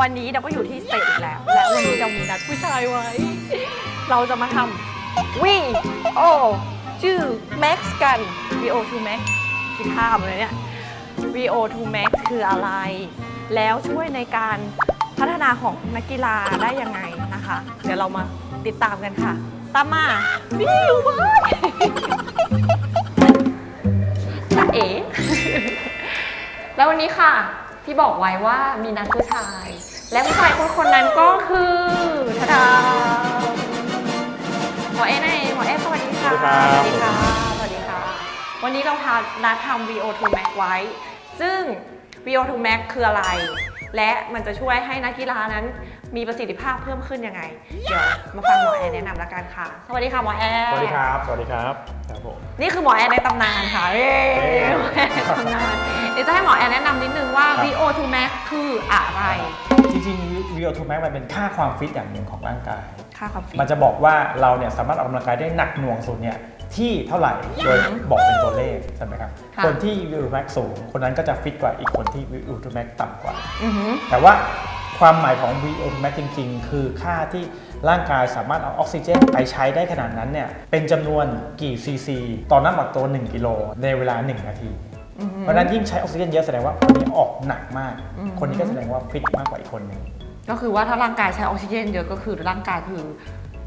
วันนี้เราก็อยู่ที่สเตจอีกแล้ว และวันนี้เรามีนัดผู้ชายไว้ เราจะมาทำ V O ชื่อ Max กัน V O 2 Max คิดข้ามเลยเนี่ย V O 2 Max คืออะไร แล้วช่วยในการพัฒนาของนักกีฬาได้ยังไงนะคะ เดี๋ยวเรามาติดตามกันค่ะ ตามมาวิวเว้ยจ๊ะเอ๋แล้ววันนี้ค่ะ ที่บอกไว้ว่ามีนัดผู้ชาย และผู้ชายคนคนนั้นก็คือทาดาหมอเอ๋ไหนหมอเอ๋สวัสดีค่ะ สวัสดีครับสวัสดีค่ะ วันนี้เราทานัดทำ VO2 Max ไว้ ซึ่ง VO2 Max คืออะไร และมันจะช่วยให้นักกีฬานั้นมีประสิทธิภาพเพิ่มขึ้นยังไง เดี๋ยวมาฟังหมอแอร์แนะนำละกันค่ะ สวัสดีค่ะหมอแอร์ สวัสดีครับ สวัสดีครับ ครับผมนี่คือหมอแอนในตำนานค่ะเย้เย้หมอแอนในตำนานเดี๋ยวจะให้หมอแอนแนะนำนิดนึงว่าครับ VO2 Max คืออะไร จริงๆ VO2 Max มันเป็นค่าความฟิตอย่างหนึ่งของร่างกาย ค่าความฟิต มันจะบอกว่าเราเนี่ยสามารถออกกำลังกายได้หนักหน่วงสุดเนี่ยที่เท่าไหร่โดยบอกเป็นตัวเลขใช่ไหมครับค่ะคนที่ VO2 Max สูง คนนั้นก็จะฟิตกว่าอีกคนที่ VO2 Max ต่ำกว่าอือหือแต่ว่า ความหมายของ VO2 Max จริง ๆ คือค่าที่ร่างกายสามารถเอาออกซิเจนไปใช้ได้ขนาดนั้นเนี่ย เป็นจำนวนกี่ซีซีต่อน้ำหนักตัว 1 กิโลในเวลา 1 นาทีอือหือเพราะฉะนั้นยิ่งใช้ออกซิเจนเยอะแสดงว่าคนนี้ออกหนักมากอืมคนนี้ก็แสดงว่าฟิตมากกว่าอีกคนหนึงก็คือว่าถ้าร่างกายใช้ออกซิเจนเยอะก็คือร่างกายคือ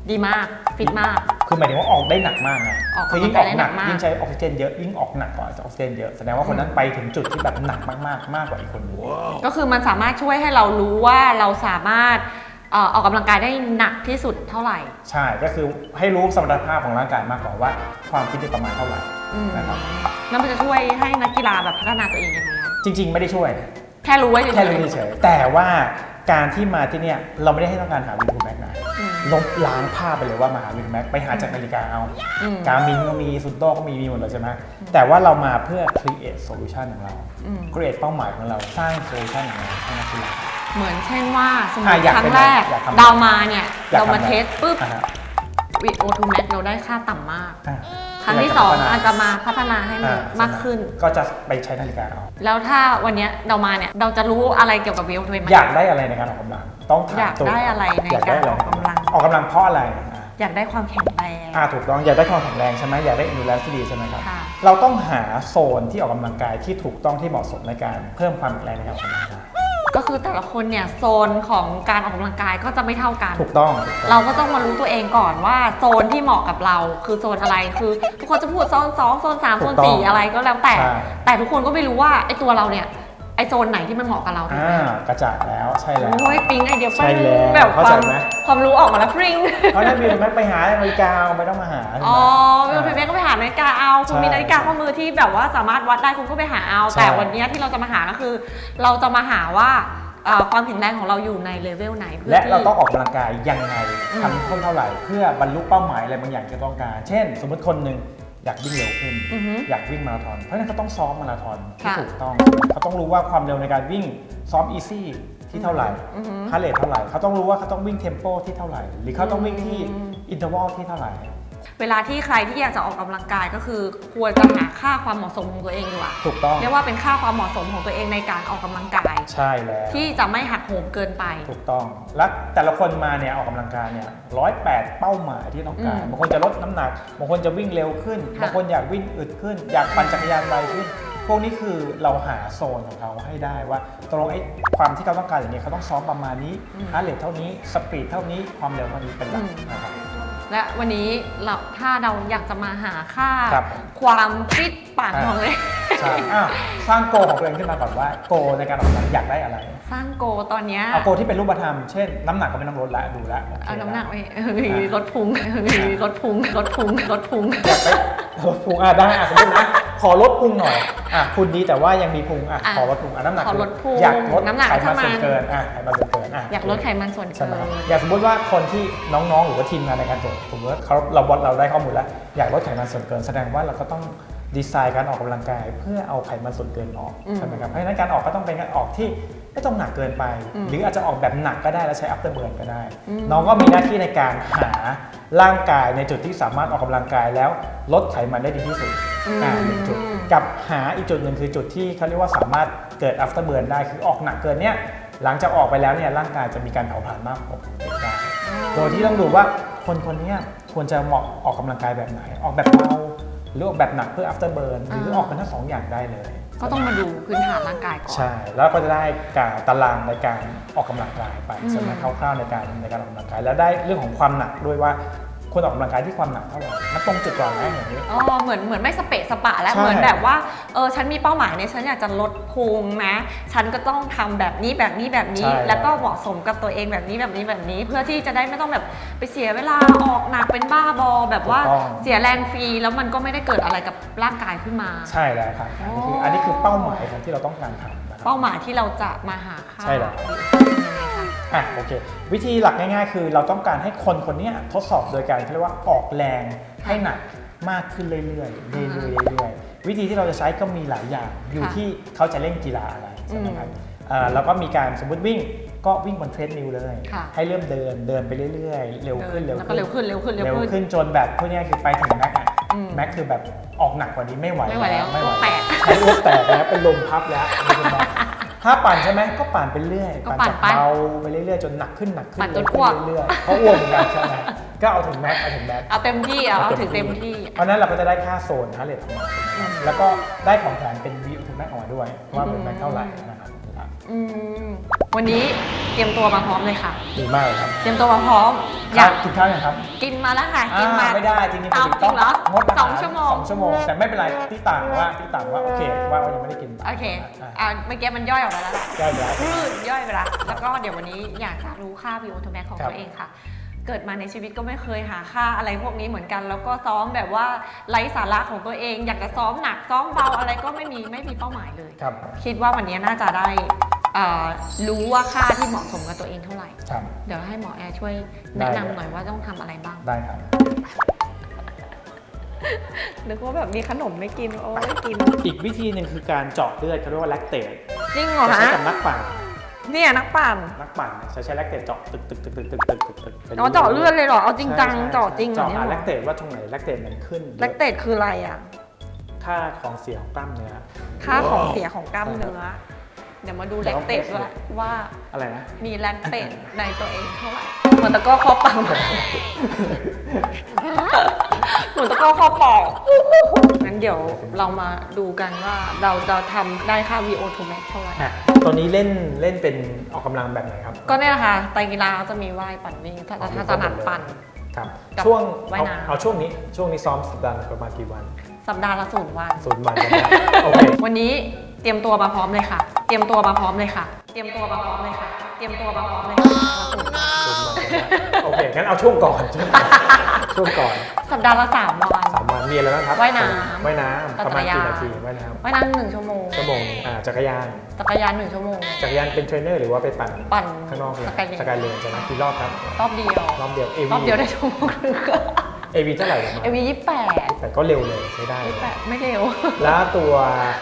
ดีมากฟิตมาก คือหมายถึงว่าออกได้หนักมากไงออกคือยิ่งออกหนักกำลังกายได้หนักมาก ยิ่งใช้ออกซิเจนเยอะยิ่งออกหนักกว่าออกซิเจนเยอะแสดงว่าคนนั้นไปถึงจุดที่แบบหนักมากๆมากกว่าอีกคนหนึงก็คือมันสามารถช่วยให้เรารู้ว่าเราสามารถเอ่อออกกำลังกายได้หนักที่สุดเท่าไหร่ ใช่ก็คือให้รู้สมรรถภาพของร่างกายมากกว่าว่าความฟิตเนี่ยประมาณเท่าไหร่อืม นะครับแล้วมันจะช่วยให้นักกีฬาแบบพัฒนาตัวเองยังไงอะจริง ๆ ไม่ได้ช่วย แค่รู้ไว้เฉยๆแค่รู้เฉยๆแต่ว่าการที่มาที่เนี่ยเราไม่ได้ให้ต้องการหาวินทูแม็กนะอืม ลบล้างภาพไปเลยว่ามาหาวินทูแม็กไปหาจากนาฬิกาเอา อืม การมินก็มีซุนโต้ก็มีมีหมดเลยใช่ไหมแต่ว่าเรามาเพื่อ create solution ของเรา อืม create เป้าหมายของเราสร้าง solution ของเราให้นักกีฬา เหมือนเช่นว่าสมมอะติอยากครั้เป็นงแรกอยากทำเรามาเนี่ยอยากเรามาทำเทสปุ๊บอ่าฮะ VO2 max เราได้ค่าต่ำมาก อ่าครั้งที่ยก2พัฒนอาจจะมาพัฒนาให้มันอ่มากขึ้น ก็จะไปใช้นาฬิกาเอา แล้วถ้าวันเนี้ยเรามาเนี่ย เราจะรู้อะไรเกี่ยวกับ VO2 max อยากได้อะไรในการออกกำลังต้องถามอยากตัวได้อะไรในยได้ะการออกกำลัง ออกกำลังเพราะอะไรอะอยากได้ความแข็งแรงอ่าถูกต้องอยากได้ความแข็งแรงใช่ไหมอยากได้ endurance ที่ดีใช่ไหมครับ ค่ะ เราต้องหาโซนที่ออกกำลังกายที่ถูกต้องที่เหมาะสมในการเพิ่มความแข็งแรงในการออกกำลังกายก็คือแต่ละคนเนี่ยโซนของการออกกำลังกายก็จะไม่เท่ากัน ถูกต้องถูกต้อง เราก็ต้องมารู้ตัวเองก่อนว่าโซนที่เหมาะกับเราคือโซนอะไรคือ ทุกคนจะพูดโซน2โซน3โซน4อะไรก็แล้วแต่ ใช่ แต่ทุกคนก็ไม่รู้ว่าไอ้ตัวเราเนี่ย ไอ้โซนไหนที่มันเหมาะกับเราถูกอ่าไหมกระจ่างแล้วใช่แล้ว โอ้ยปิ๊งไอเดียใช่แล้วแบบคเข้าวาใจมไหม ความรู้ออกมาแล้วปริ้งเพราะถ้าบิวแม็กไปหานาฬิกาไม่ต้องมาหาอ๋อวิวพีเมก็ไปหานาฬิกาเอาคุณใช่มีนาฬิกาข้อมือที่แบบว่าสามารถวัดได้คุณก็ไปหาเอา ใช่ แต่วันเนี้ยที่เราจะมาหาก็คือ เราจะมาหาว่าเอ่อความแข็งแรงของเราอยู่ในเลเวลไหนเพื่อและที่ เราต้องออกกำลังกายยังไงอืม ทำเท่าเท่าไหร่ เพื่อบรรลุเป้าหมายอะไรบางอย่างที่ต้องการ เช่น สมมติคนหนึ่ง อยากวิ่งเร็วขึ้น อือฮึ อยากวิ่งมาราธอน เพราะฉะนั้นเขาต้องซ้อมมาราธอนที่ค่ะ ถูกต้อง เขาต้องรู้ว่าความเร็วในการวิ่งซ้อมอีซี่ที่เท่าไหร่อือฮึ ฮาร์เรทเท่าไหร่ เขาต้องรู้ว่าเขาต้องวิ่งเทมโปที่เท่าไหร่ หรือเขาต้องวิ่งที่อืม อินเทอร์วัลที่เท่าไหร่ เวลาที่ใครที่อยากจะออกกำลังกายก็คือ ควรจะหาค่าความเหมาะสมของตัวเองดีกว่าถูกต้อง เรียกว่าเป็นค่าความเหมาะสมของตัวเองในการออกกำลังกาย ใช่แล้วที่จะไม่หักโหมเกินไป ถูกต้องและแต่ละคนมาเนี่ยออกกำลังกายเนี่ยร้อยแปดเป้าหมายที่ต้องการอืมบางคนจะลดน้ำหนักบางคนจะวิ่งเร็วขึ้นค่ะบางคนอยากวิ่งอึดขึ้น อยากปั่นจักรยานไวขึ้นพวกนี้คือเราหาโซนของเขาให้ได้ว่าตกลงไอ้ความที่เขาต้องการอย่างนี้เขาต้องซ้อมประมาณนี้ฮาร์เรทเท่านี้สปีดเท่านี้ความเร็วเท่านี้เป็นหลักนะครับ และวันนี้เราถ้าเราอยากจะมาหาค่าครับ ความฟิตปากอ่าของเลยใช่อ้าวสร้างโกของตัวเองขึ้นมาก่อนว่าโกในการออกกำลังอยากได้อะไร สร้างโกตอนเนี้ยเอาโกที่เป็นรูปธรรม เช่น น้ำหนักก็ไม่ต้องลดละดูละโอเคเอาน้ำหนักละไปเฮ้ยลดพุงเฮ้ยลดพุงลดพุงลดพุงอยากไปลดพุงอะได้อะสมมตินะ ขอลดพุงหน่อยอะคุณดีแต่ว่ายังมีพุงอะอะขอลดพุงอะน้ำหนักขอลดพุงอยากลดน้ำหนักไขมันประมาณส่วนเกินอะไขมันส่วนเกินอะอยากลดไขมันส่วนใช่ไหมเกินอย่างสมมติว่าคนที่น้องๆ หรือว่าทีมงานในการตรวจสมมติว่าเขาเราบอเราได้ข้อมูลแล้ว อยากลดไขมันส่วนเกิน แสดงว่าเราก็ต้องดีไซน์การออกกำลังกาย เพื่อเอาไขมันส่วนเกินออกอืมใช่ไหมครับเพราะฉะนั้นการออกก็ต้องเป็นการออกที่ไม่ต้องหนักเกินไป อืมหรืออาจจะออกแบบหนักก็ได้แล้วใช้ after burn ก็ได้ อืม น้องก็มีหน้าที่ในการหาร่างกายในจุดที่สามารถออกกำลังกายแล้วลดไขมันได้ดีที่สุด อ่าหนึ่งจุดกับหาอีกจุดหนึ่งคือจุดที่เขาเรียกว่าสามารถเกิด after burn ได้คือออกหนักเกินเนี้ยหลังจากออกไปแล้วเนี่ยร่างกายจะมีการเผาผลาญมากกว่าปกติได้โดยที่ต้องดูว่าคนคนเนี้ยควรจะเหมาะออกกำลังกายแบบไหน ออกแบบเบาหรือออกแบบหนักเพื่อ after burn หรือออกกันทั้งสองอย่างได้เลย ก็ต้องมาดูพื้นฐานร่างกายก่อน ใช่ แล้วก็จะได้การตารางในการออกกำลังกายไปอืมใช่ไหมคร่าวๆในการในการออกกำลังกาย แล้วได้เรื่องของความหนักด้วยว่า ควรออกกำลังกายที่ความหนักเท่าไหร่มันตรงจุดก่อนไหมอย่างนี้ อ๋อเหมือนเหมือนไม่สเปะสปะแล้วใช่ เหมือนแบบว่าเออฉันมีเป้าหมายเนี่ยฉันอยากจะลดพุงนะ ฉันก็ต้องทำแบบนี้แบบนี้แบบนี้ ใช่ แล้วก็เหมาะสมกับตัวเองแบบนี้แบบนี้แบบนี้ เพื่อที่จะได้ไม่ต้องแบบไปเสียเวลาออกหนักเป็นบ้าบอ แบบว่าถูกต้องเสียแรงฟรีแล้วมันก็ไม่ได้เกิดอะไรกับร่างกายขึ้นมา ใช่แล้วครับอันนี้คืออ๋ออัอันนี้คือเป้าหมายของที่เราต้องการทำนะครับ เป้าหมายที่เราจะมาหาค่าใช่แล้วเป็นยังไงคะ อะโอเค วิธีหลักง่ายๆ คือเราต้องการให้คนคนเนี้ยทดสอบโดยการเขาเรียกว่าออกแรงให้หนักมากขึ้นเรื่อยๆเรื่อยๆเรื่อยๆวิธีที่เราจะใช้ก็มีหลายอย่างอยู่ค่ะที่เขาจะเล่นกีฬาอะไรใช่ไหมครับอืมอ่าแล้วก็มีการสมมติวิ่งก็วิ่งบนเทรดมิลเลยค่ะให้เริ่มเดินเดินไปเรื่อยๆ เร็วขึ้นเร็วแล้วก็ขึ้นเร็วขึ้นเร็วขึ้นเร็วเร็วขึ้นขึ้นจนแบบพวกเนี้ยคือไปถึงแม็กอะอืมแม็กคือแบบออกหนักกว่านี้ไม่ไหวไม่ไหวแล้วไม่ไหวอ้วกแตกใช้อ้วกแตกแล้วเป็นลมพับแล้วเป็นลมพับ ถ้าปั่นใช่ไหมก็ปั่นไปเรื่อย ก็ปั่นจากไปเบาไปเรื่อยๆจนหนักขึ้นหนักขึ้นปั่นจนเร็วอ้วกขึ้นเรื่อยๆเพราะอ้วกเหมือนกันใช่ไหมก็เอาถึงแม็กเอาถึงแม็ก เอาเต็มที่เอาเอาถึงเต็มที่ เพราะฉะนั้นเราก็จะได้ค่าโซนค่าเรทออกมาอืมแล้วก็ได้ของแถมเป็นวิวถึงแม็กออกมาด้วยว่าเป็นแม็กเท่าไหร่นะครับ อืมวันนี้เตรียมตัวมาพร้อมเลยค่ะ ดีมากเลยครับเตรียมตัวมาพร้อม อยากกินข้าวยังครับกินมาแล้วค่ะ กินมาอ่าไม่ได้จริงๆเอาปกติจริงเหรองดอาหารสองชั่วโมง สองชั่วโมง แต่ไม่เป็นไรที่ต่างว่าที่ต่างว่าโอเคว่ายังไม่ได้กินโอเคอะอ่าเมื่อกี้มันย่อยออกมาแล้วแหละได้แล้วพืดย่อยไปแล้วแล้วก็เดี๋ยววันนี้อยากจะรู้ค่า VO2 max ของครับ ตัวเองค่ะ เกิดมาในชีวิตก็ไม่เคยหาค่าอะไรพวกนี้เหมือนกัน แล้วก็ซ้อมแบบว่าไร้สาระของตัวเอง อยากจะซ้อมหนักซ้อมเบาอะไรก็ไม่มีไม่มีเป้าหมายเลย ครับ คิดว่าวันนี้น่าจะได้อ่า รู้ว่าค่าที่เหมาะสมกับตัวเองเท่าไหร่ ครับ เดี๋ยวให้หมอแอร์ช่วยได้แนะเลยนำหน่อยว่าต้องทำอะไรบ้าง ได้ครับ นึกว่าแบบมีขนมไม่กิน โอ้ยกิน อีกวิธีหนึ่งคือการเจาะเลือดเขาเรียกว่าแลคเตตจริงเหรอจะใช้ฮะ กับนักปั่น เนี่ยนักปั่นนักปั่นจะใช้แลคเตตเจาะตึกตึกตึกตึกตึกตึกตึกตึกไปอ๋อเจาะเลือดเลยเหรอ เอาจริงจังใช่ใช่เจาะจริงเหรอเจาะเนี่ยหาหมแลอคเตตว่าตรงไหนแลคเตตมันขึ้นแลคเตตคืออะไรอะ ค่าของเสียของกล้ามเนื้อ ค่าของเสียของกล้ามเนื้อ เดี๋ยวมาดูเดี๋แลยวคเตตด้วยว่าอะไรนะ มีแลคเตตในตัวเองเท่าไหร่เหมือนตะกร้อข้อปังเหมือนตะกร้อข้อปอกงั้นเดี๋ยวเรามาดูกันว่าเราจะทำได้ค่า VO2 max เท่าไหร่อะตอนนี้เล่นเล่นเป็นออกกำลังแบบไหนครับ ก็เนี่ยแหละค่ะไตรกีฬาจะมีว่ายปั่นวิ่งถ้าถ้าถนัดปั่น ครับ กับช่วงว่ายเอาน้ำ เอาช่วงนี้ช่วงนี้ซ้อมสัปดาห์ละประมาณกี่วันสัปดาห์ละศูนย์วัน ศูนย์วันใช่ไหมโอเค วันนี้ เตรียมตัวมาพร้อมเลยค่ะ เตรียมตัวมาพร้อมเลยค่ะ เตรียมตัวมาพร้อมเลยค่ะ เตรียมตัวมาพร้อมเลยค่ะศูนย์วันศูนย์วันใช่ไหมโอเค งั้นเอาช่วงก่อนช่วงก่อน ช่วงก่อนสัปดาห์ละสามวัน สามวันมีอะไรบ้างครับว่ายน้ำว่ายน้ำประมาณจักรกี่ยานนาทีว่ายน้ว่ายน้ำหนึ่งชั่วโมงำชั่วโมงหนึ่งอ่าจักรยาน จักรยานหนึ่งชั่วโมง จักรยานเป็นเทรนเนอร์หรือว่าไปปั่น ปั่นข้างนอกเลยสกายเลนสกายเลนใช่ไหมกี่รอบครับ รอบเดียว รอบเดียวเอรวีอบเดียวได้ชั่วโมงครึ่ง เอวีเท่าไหร่ประมาณเอวียี่แปดแต่ก็เร็วเลยใช้ได้ ยี่แปดไม่เร็วแล้วตัว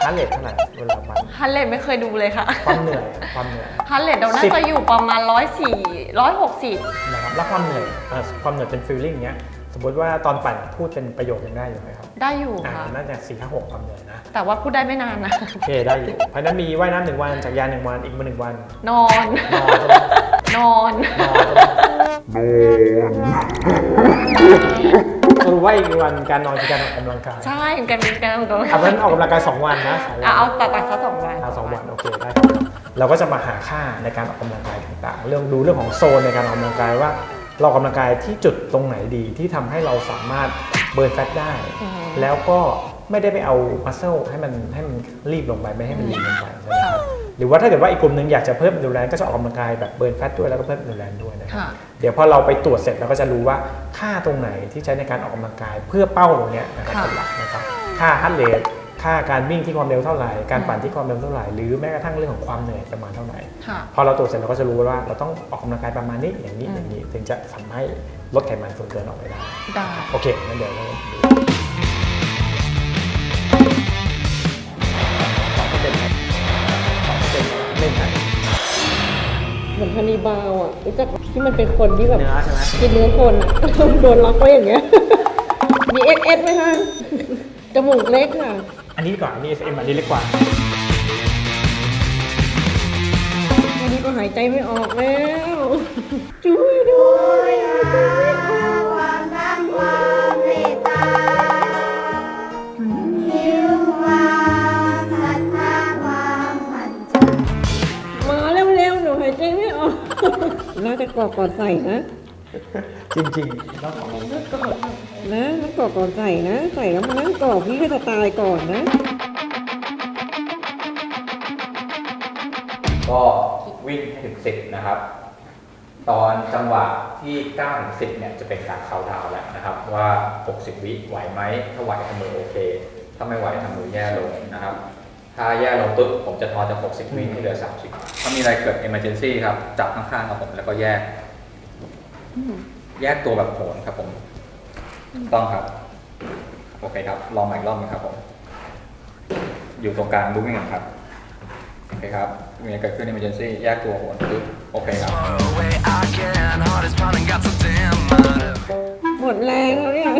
ฮาร์เรทเท่าไหร่เวลาปั่นฮันเลดไม่เคยดูเลยค่ะความเหนื่อยความเหนื่อย ฮันเลดเราน่าสิบ จะอยู่ประมาณร้อยสี่ร้อยหกสิบนะครับแล้วความเหนื่อยอ่าความเหนื่อยเป็นฟีลลิ่งเนี้ยสมมติว่าตอนปั่นพูดเป็นประโยคยังได้อยู่ไหมครับได้อยู่อ่าค่ะ น่าจะสี่ห้าหกความเหนื่อยนะแต่ว่าพูดได้ไม่นานนะ โอเคได้อยู่เพราะฉะนั้นมีว่ายน้ำหนึ่งวันจักรยานหนึ่งวันอีกมาหนึ่งวันนอน นอนใช่ไหมนอน นอนใช่ไหมสรุปว่าอีกหนึ่งวันการนอนคือการออกกำลังกายใช่กันกันกันเอาเพราะฉะนั้นออกกำลังกายสองวันนะสองวัน เอาเอาตัดตัดซะสองวัน เอาสองวันโอเคได้ครับเราก็จะมาหาค่าในการออกกำลังกายต่างๆ เรื่องดูเรื่องของโซนในการออกกำลังกายว่า เราออกกำลังกายที่จุดตรงไหนดีที่ทำให้เราสามารถเบิร์นแฟตได้ อืมแล้วก็ ไม่ได้ไปเอามัสเซลให้มันให้มันรีบลงไปไม่ให้มันรีบลงไปใช่ไหมครับหรือว่าถ้าเกิดว่าอีกกลุ่มหนึ่งอยากจะเพิ่มอินดูแลนก็จะออกกำลังกายแบบเบิร์นแฟตด้วยแล้วก็เพิ่มอินดูแลนด้วยนะครับค่ะเดี๋ยวพอเราไปตรวจเสร็จเราก็จะรู้ว่าค่าตรงไหนที่ใช้ในการออกกำลังกายเพื่อเป้าตรงเนี้ยนะครับค่ะเป็นหลักนะครับค่าฮัตเรทค่าการวิ่งที่ความเร็วเท่าไหร่ การปั่นที่ความเร็วเท่าไหร่ หรือแม้กระทั่งเรื่องของความเหนื่อยประมาณเท่าไหร่ค่ะพอเราตรวจเสร็จเราก็จะรู้ว่าเราต้องออกกำลังกายประมาณนี้อย่างนี้อืมอย่างนี้ ถึงจะทำให้ลดไขมันส่วนเกินออกไปได้ได้โอเคงั้นเดี๋ยวเรา มือนฮันนีบาลอะรู้จักที่มันเป็นคนที่แบบเนื้อใช่ไหมกินเนื้อคนอะโดนล็อกไว้อย่างเงี้ยมีเอสเอสไหมคะจมูกเล็กค่ะ อันนี้ก่อนอันนี้ SM อันนี้เล็กกว่าอันนี้ก็หายใจไม่ออกแล้วช่วยด้วย อกก่อนใส่นะจริงๆต้องขอลงนะต้องกรอกก่อนใส่นะ ใส่แล้วมันนั่งกรอกพี่ก็จะตายก่อนนะ ก็วิ่งให้ถึง10นะครับ ตอนจังหวะที่9ถึง10เนี่ยจะเป็นการเคาน์ดาวน์แล้วนะครับ ว่า 60 วิไหวไหมถ้าไหวทำมือโอเค ถ้าไม่ไหวทำมือแย่ลงนะครับ ถ้าแย่ลงปุ๊บผมจะทอนจาก 60 วิให้เหลือ 30 ถ้ามีอะไรเกิด emergency ครับ จับข้างๆกับผมแล้วก็แยก แยกตัวแบบโหนครับผม ต้องครับ โอเคครับ ลองใหม่อีกรอบหนึงครับผม อยู่ตรงกลางลุกนี่ครับ โอเคครับ มีอะไรเกิดขึ้น emergency แยกตัวโหนปึ๊บโอเคครับ away I can. Heart is pounding, got so damn mad. หมดแรงแล้วเนี่ย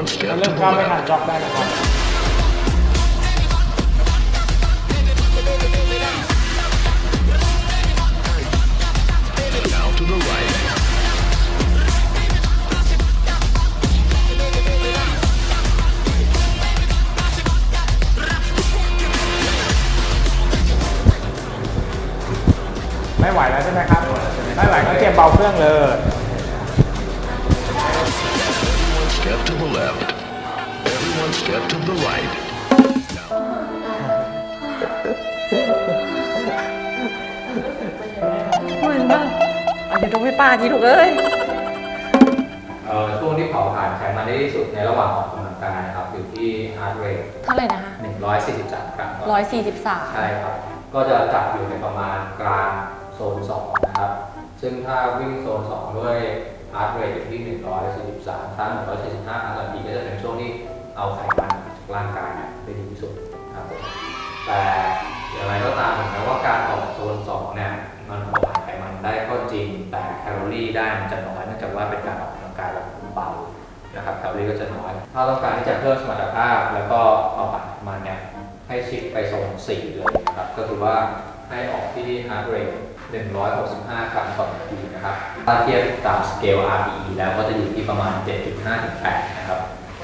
Everyone ถ้า step เริ่มก้าวไม่ทันจ็อกได้นะครับ Now to the right. ไม่ไหวแล้วใช่ไหมครับ ไม่ไหวก็เตรียมเบาเครื่องเลย step to the right. เหมือนแบบเอาเดี๋ยวดูไม่ป้าทีถูกเอ้ย เอ่อช่วงที่เผาผลาญไขมันได้ที่สุดในระหว่างออกกำลังกายนะครับอยู่ที่ heart rate เท่าไหร่นะคะ143 ครั้งต่อร้อยสี่สิบสามใช่ครับ ก็จะจัดอยู่ในประมาณกลางโซน 2 นะครับ ซึ่งถ้าวิ่งโซน 2 ด้วย heart rate อยู่ที่ 143 ครั้ง145 ครั้งต่อนาทีก็จะเป็นช่วงที่ เอาไขมันจากร่างกายเนี่ยได้ดีที่สุดครับผมแต่อย่างไรก็ตามถึงแม้ว่าการออกโซน2เนี่ยมันเผาผลาญไขมันได้ก็จริง แต่แคลอรี่ได้มันจะน้อยเนื่องจากว่าเป็นการออกกำลังกายแบบเบานะครับแคลอรี่ก็จะน้อย ถ้าต้องการที่จะเพิ่มสมรรถภาพ แล้วก็เอาผ่านมันเนี่ยให้ชิปไปโซน4เลยนะครับก็คือว่าให้ออกที่ heart rate 165 ครั้งต่อนาทีนะครับถ้าเทียบตามสเกล RPE แล้วก็จะอยู่ที่ประมาณ 7.5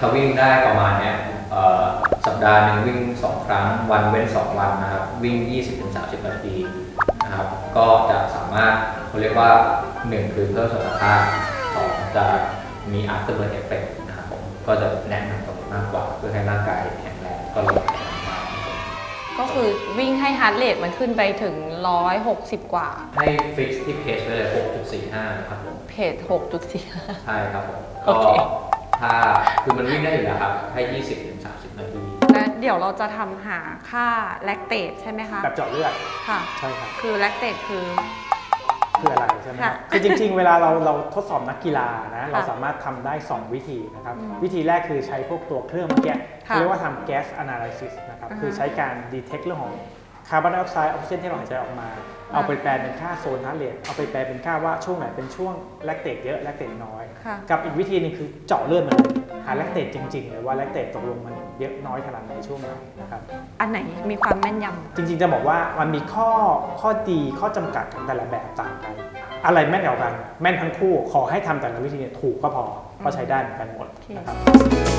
ถึง8นะครับถ้าวิ่งได้ประมาณเนี้ยเอ่อสัปดาห์หนึ่งวิ่ง 2 ครั้ง วันเว้น 2 วันนะครับ วิ่ง 20-30 นาทีนะครับ ก็จะสามารถเขาเรียกว่า 1 คือเพิ่มสมรรถภาพ2จะมี afterburn effect นะครับผมก็จะแนะนำตรงนี้มากกว่า เพื่อให้ร่างกายแข็งแรงก็ลดไขมันมากครับผมก็คือวิ่งให้ฮาร์ดเรทมันขึ้นไปถึงร้อยหกสิบกว่า ให้ฟิกที่เพจไว้เลย 6.45 นะครับผมเพจหกจุดสี่ใช่ครับผมโอก็เค ถ้าคือมันวิ่งได้อยู่แล้วครับให้ 20-30 นาที และเดี๋ยวเราจะทำหาค่าแลคเตตใช่ไหมคะแบบเจาะเลือดค่ะ ใช่ครับ คือแลคเตตคือ คืออะไรใช่ไหมครับค่ะคือจริงๆ เวลาเราเราทดสอบนักกีฬานะเราค่ะสามารถทำได้ 2 วิธีนะครับ อืมวิธีแรกคือใช้พวกตัวเครื่องเมื่อกี้ค่ะเขาเรียกว่าทำ gas analysis นะครับ อ่าฮะ คือใช้การ detect เรื่องของ คาร์บอนไดออกไซด์ออกซิเจนที่เราหายใจออกมา เอาไปแปลเป็นค่าโซนฮาร์เรทเอาไปแปลเป็นค่าว่าช่วงไหนเป็นช่วงแลคเตตเยอะแลคเตตน้อย ค่ะกับอีกวิธีหนึงคือเจาะเลือดมันเลยหาแลคเตตจริงๆเลยว่าแลคเตตตกลงมันเยอะน้อยขนาดไหนช่วงไหนนะครับ อันไหนมีความแม่นยำ จริงๆจะบอกว่ามันมีข้อข้อดีข้อจำกัดของแต่ละแบบต่างกัน อะไรแม่นกว่ากัน แม่นทั้งคู่ขอให้ทำแต่ละวิธีเนี่ยถูกก็พอก็ใช้ได้เหมือนกันหมดนะครับ